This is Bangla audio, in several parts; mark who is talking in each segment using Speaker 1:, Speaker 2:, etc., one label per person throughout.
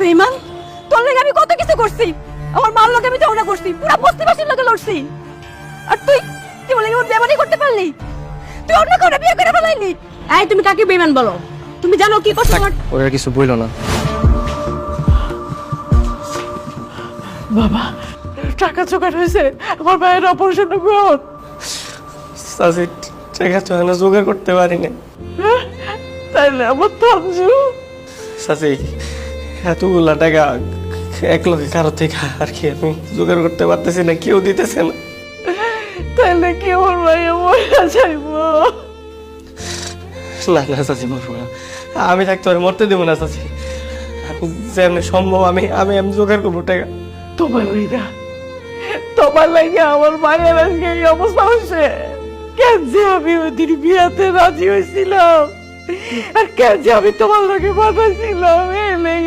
Speaker 1: বেমান তোর লাগে আমি কত কিছু করছি? আমার মার লোকে আমি ঝগড়া করছি পুরো বস্তিবাসীর লোকে লড়ছি। আর তুই তুই বলে আমার বেমানি করতে পারলি? তুই অন্য করে বিয়ে করে ফেলাইলি? এই তুমি কাকে বেমান বলো? তুমি জানো কি করছ আমার
Speaker 2: ওরা কিছু বইল না।
Speaker 3: বাবা টাকা জোগাড় হয়েছে। আমার ভাইয়ের অপারেশন কর
Speaker 2: চাচি টাকা তো এখনও জোগাড় করতে পারি না?
Speaker 3: তাইলে আমার তঞ্জু
Speaker 2: চাচি এতগুলা টাকা এক লক্ষে কারও থেকে আর কি আমি জোগাড় করতে পারতেছি না কেউ দিতেছে না।
Speaker 3: তাইলে কি আমার ভাইয়া মরে যাইব?
Speaker 2: না না চাচি মরবো না। আমি থাকতে পারি মরতে দেবো না চাচি। আমি যেমনি সম্ভব আমি আমি আমি জোগাড় করব টাকা।
Speaker 3: তোমার লাইগা তোমার লাইগা আমার মায়ের আজকে এই অবস্থা হয়েছে কেন যে আমি ওই দিন বিয়াতে রাজি হয়েছিলাম আর যে আমি তোমার লোকে এই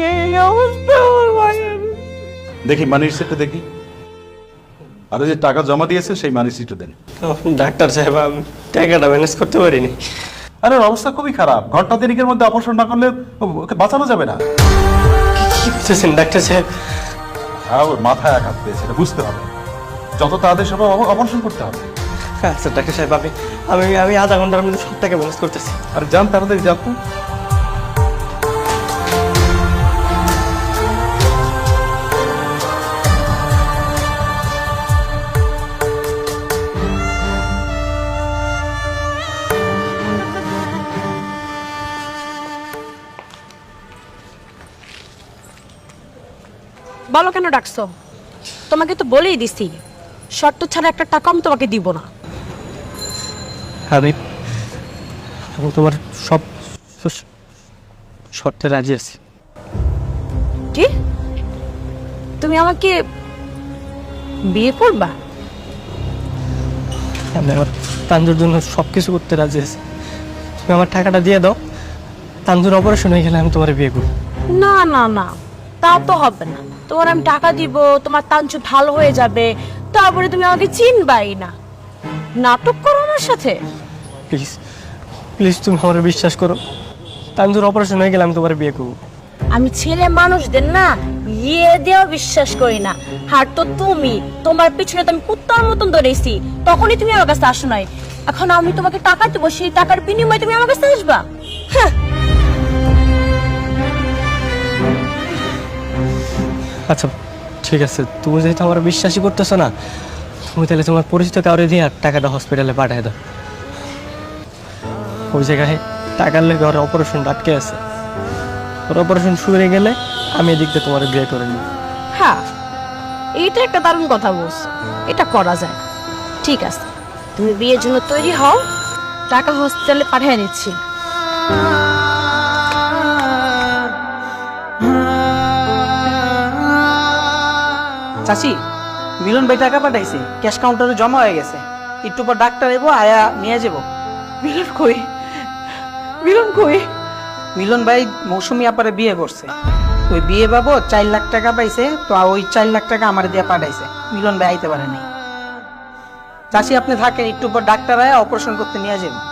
Speaker 3: এই অবস্থা আমার মায়ের।
Speaker 4: দেখি মানি রিসিপ্টটা দেখি। আর যে টাকা জমা দিয়েছে সেই মানি রিসিপ্টটা দেন।
Speaker 2: ডাক্তার সাহেব আমি টাকাটা ম্যানেজ করতে পারিনি।
Speaker 4: আরে ওর অবস্থা খুবই খারাপ। ঘণ্টা তিরিকের মধ্যে অপারেশন না করলে ওকে বাঁচানো যাবে না।
Speaker 2: কি করতেছেন ডাক্তার সাহেব?
Speaker 4: আর ওর মাথায় আঘাত পেয়েছে এটা বুঝতে হবে। যত তাড়াতাড়ি সব অপারেশন করতে হবে।
Speaker 2: আচ্ছা ডাক্তার সাহেব আমি আমি আমি আধা ঘণ্টার মধ্যে সব টাকা ম্যানেজ করতেছি।
Speaker 4: আর যান তাড়াতাড়ি যান। তো
Speaker 1: বলো কেন ডাকছো? তোমাকে তো বলেই দিছি। শর্ত ছাড়া একটা টাকা আমি তোমাকে দিব না।
Speaker 2: আমি আমি তোমার সব শর্তে রাজি আছি।
Speaker 1: কি? তুমি আমাকে বিয়ে করবা?
Speaker 2: আমি আমার তাঞ্জুর জন্য সব কিছু করতে রাজি আছি। তুমি আমার টাকাটা দিয়ে দাও। তাঞ্জুর অপারেশন হয়ে গেলে আমি তোমার বিয়ে করব।
Speaker 1: না না না। তা তো হবে না। তোমার আমি টাকা দিব তোমার তাঞ্চু ভালো হয়ে যাবে। তারপরে তুমি আমাকে চিনবাই না। নাটক করো আমার সাথে।
Speaker 2: প্লিজ প্লিজ তুমি আমার বিশ্বাস করো। তাঞ্জুর অপারেশন হয়ে গেলে আমি তোমার বিয়ে করব।
Speaker 1: আমি ছেলে মানুষদের না ইয়ে দেওয়া বিশ্বাস করি না। আর তো তুমি তোমার পিছনে তো আমি কুত্তার মতন ধরেছি। তখনই তুমি আমার কাছে আসো নাই। এখন আমি তোমাকে টাকা দেবো সেই টাকার বিনিময়ে তুমি আমার কাছে আসবা।
Speaker 2: আচ্ছা ঠিক আছে। তুমি যেহেতু আমার বিশ্বাসই করতেছো না তুমি তাহলে তোমার পরিচিত কাউরে দিয়ে টাকাটা হসপিটালে পাঠিয়ে দাও। ওই জায়গায় টাকার লেগে ওর অপারেশন আটকে আছে। ওর অপারেশন শুরু হয়ে গেলে আমি এদিক দিয়ে তোমার বিয়ে করে নিই
Speaker 1: হ্যাঁ এইটা একটা দারুণ কথা বলছো। এটা করা যায়। ঠিক আছে। তুমি বিয়ের জন্য তৈরি হও, টাকা হসপিটালে পাঠিয়ে দিচ্ছি।
Speaker 5: চাচি মিলন ভাই টাকা পাঠাইছে ক্যাশ কাউন্টারে জমা হয়ে গেছে। একটু পর ডাক্তার এবো আয়া নিয়ে যাব।
Speaker 3: মিলন কই? মিলন কই?
Speaker 5: মিলন ভাই মৌসুমি আপারে বিয়ে করছে। ওই বিয়ে বাবু চার লাখ টাকা পাইছে তো ওই চার লাখ টাকা আমার দিয়ে পাঠাইছে। মিলন ভাই আইতে পারেনি চাচি আপনি থাকেন একটু পর ডাক্তার আয়া অপারেশন করতে নিয়ে যাবেন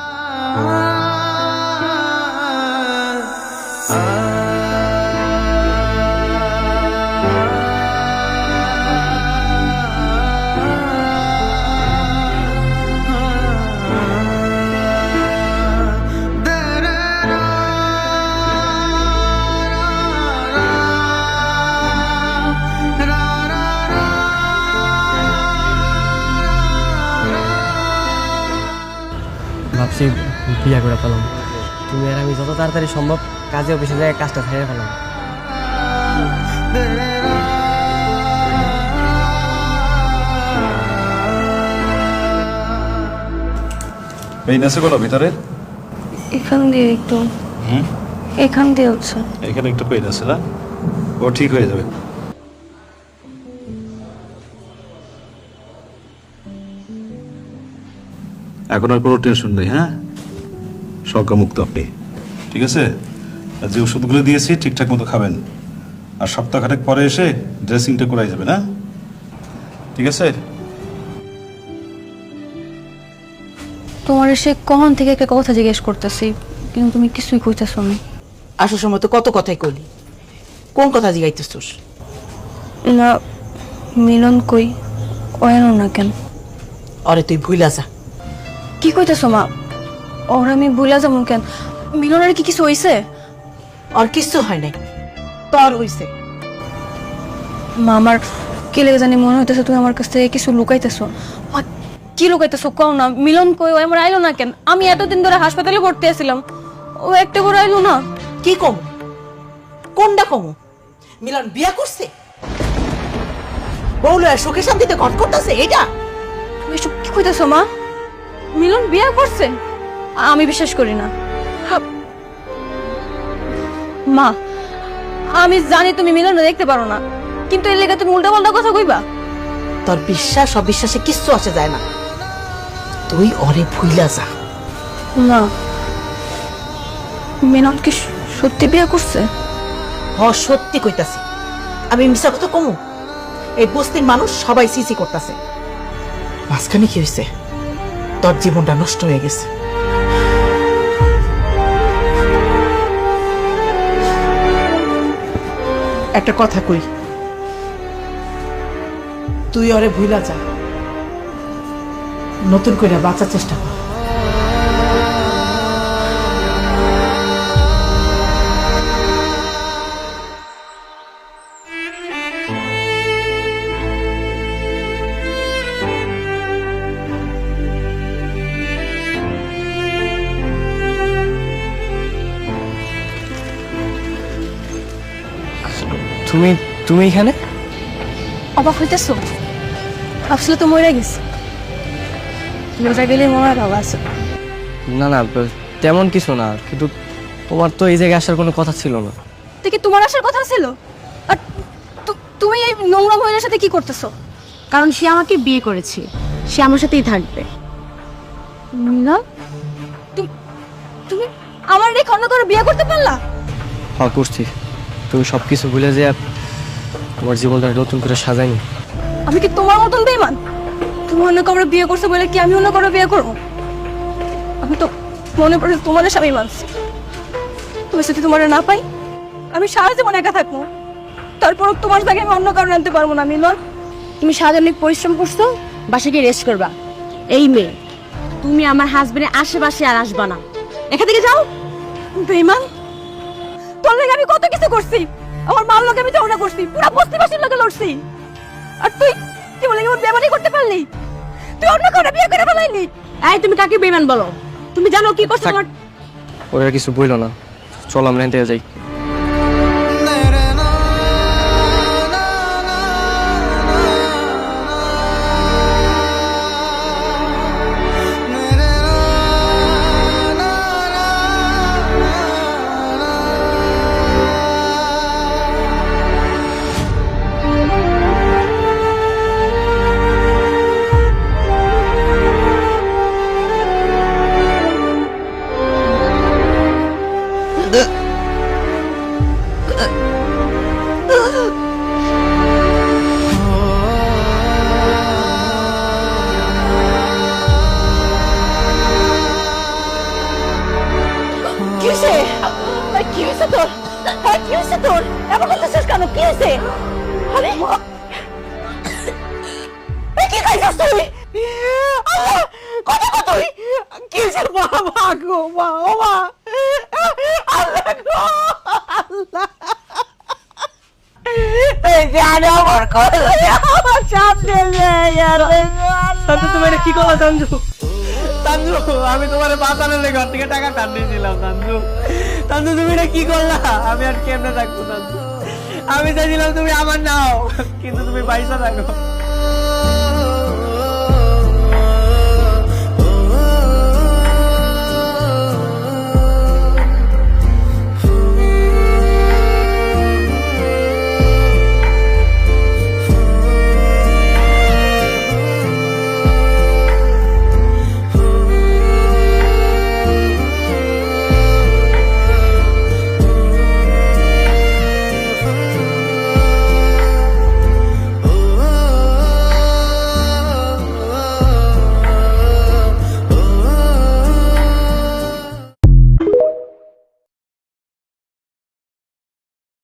Speaker 2: ভাবছি বিয়ে করে পেলাম তুমি আর আমি যত তাড়াতাড়ি সম্ভব কাজে অফিসে যায় কাজটা ছেড়ে ফেলাম।
Speaker 4: আছে কোনো ভিতরে?
Speaker 6: এখান দিয়ে একটু। এখান দিয়ে হচ্ছে।
Speaker 4: এখানে একটু পেইন আছে না ও ঠিক হয়ে যাবে। এখন আর কোনো টেনশন নেই হ্যাঁ? মুক্ত আপনি। ঠিক আছে? আর যে ওষুধগুলো দিয়েছি ঠিকঠাক মতো খাবেন। আর সপ্তাহখানেক পরে এসে ড্রেসিংটা করাই যাবে না ঠিক আছে?
Speaker 6: তোমার সে কখন থেকে একটা কথা জিজ্ঞেস করতেছি কিন্তু তুমি কিছুই কইতেছো না।
Speaker 5: আসার সময় তো কত কথাই কইলি। কোন কথা জিগাইতেছিস?
Speaker 6: না মিলন কই ওয়ানো না কেন।
Speaker 5: অরে তুই ভুইলা যা।
Speaker 6: কি কইতেছো মা? ওর আমি ভুলা যাব কেন? মিলনের কি কিছু হইছে?
Speaker 5: আর কিছু হয় নাই। তোর হইছে।
Speaker 6: মা আমার কি লেগে জানি মনে হইতেছে তুমি আমার কাছ থেকে কিছু লুকাইতেছো। মা কি লুকাইতেছো কও না? মিলন কই? ও আমার আইলো না কেন? আমি এতদিন ধরে হাসপাতালে ভর্তি আছিলাম। ও একটা করে আইলো না।
Speaker 5: কি কম? কোনটা কম? মিলন বিয়া করছে? বউলো সুখে শান্তিতে ঘট করতেছে এটা
Speaker 6: তুমি এসব কি কইতেছো মা? মিলন বিয়ে করছে? আমি বিশ্বাস করি না। মা আমি জানি তুমি মিলন দেখতে পারো না কিন্তু এর লেগে তুমি উল্টা পাল্টা কথা কইবা।
Speaker 5: তোর বিশ্বাস অবিশ্বাসে কিচ্ছু আসে যায় না। তুই অরে ভুইলা যা।
Speaker 6: না। মিলন কি সত্যি বিয়ে করছে?
Speaker 5: হ সত্যি কইতাছি। আমি মিশা কথা কমু? এই বস্তির মানুষ সবাই সিসি করতেছে। মাঝখানে কি হয়েছে তোর জীবনটা নষ্ট হয়ে গেছে। একটা কথা কই, তুই ওরে ভুলা যা, নতুন করে বাঁচার চেষ্টা কর।
Speaker 2: তুমি তুমি এখানে?
Speaker 6: অবাক হইতেছো? ভাবছিল তো মরে গেছি। রোজা গেলে মরার বাবা আছে।
Speaker 2: না না তেমন কিছু না কিন্তু তোমার তো এই জায়গায় আসার কোনো কথা ছিল না।
Speaker 6: কি তোমার আসার কথা ছিল? আর তুমি এই নোংরা মহিলার সাথে কি করতেছো?
Speaker 1: কারণ সে আমাকে বিয়ে করেছে। সে আমার সাথেই থাকবে।
Speaker 6: মিলন তুমি তুমি আমার রেখে অন্য করে বিয়ে করতে পারলা?
Speaker 2: হ্যাঁ করছি। তুমি সব কিছু ভুলে যে তোমার জীবনটা নতুন করে সাজাইনি।
Speaker 6: আমি কি তোমার মতন বেমান তুমি অন্য কারও বিয়ে করছ বলে কি আমি অন্য কারও বিয়ে করব? আমি তো মনে পড়ে তোমার স্বামী মানছি। তুমি যদি তোমার না পাই আমি সারা জীবন একা থাকব। তারপর তোমার জায়গায় আমি অন্য কারণ আনতে পারব না মিলন।
Speaker 1: তুমি সারাদিন অনেক পরিশ্রম করছ বাসা গিয়ে রেস্ট করবা। এই মেয়ে তুমি আমার হাজবেন্ডের আশেপাশে আর আসবা না। এখান থেকে যাও।
Speaker 6: বেমান তোর লাগে আমি কত কিছু করছি? আমার মার লাগে আমি ঝগড়া করছি পুরো বস্তিবাসীর লোকে লড়ছি। আর তুই কি বলে আমার বেমানি করতে পারলি? তুই অন্য কাউরে বিয়ে করে ফেলাইলি?
Speaker 1: এই তুমি কাকে বেমান বলো? তুমি জানো কি করছ তোমার
Speaker 2: ওরা কিছু বইলো না। চল আমরা এখান যাই।
Speaker 6: কি হয়েছে আরে কি হয়েছে তোর? আরে কি হয়েছে তোর? এমন করতেছিস কেন? কি হয়েছে আরে কি খাইছিস তুই? আল্লাহ, কত মা মা গো মা ও মা আল্লাহ। গো আল্লাহ।
Speaker 2: কি করলা তানজু? তানজু আমি তোমার বাঁচানোর ঘর থেকে টাকা টান দিয়েছিলাম তানজু। তানজু তুমি এটা কি করলা? আমি আর কেমনে থাকব তানজু? আমি চাইছিলাম তুমি আমার নাও কিন্তু তুমি পয়সা থাকো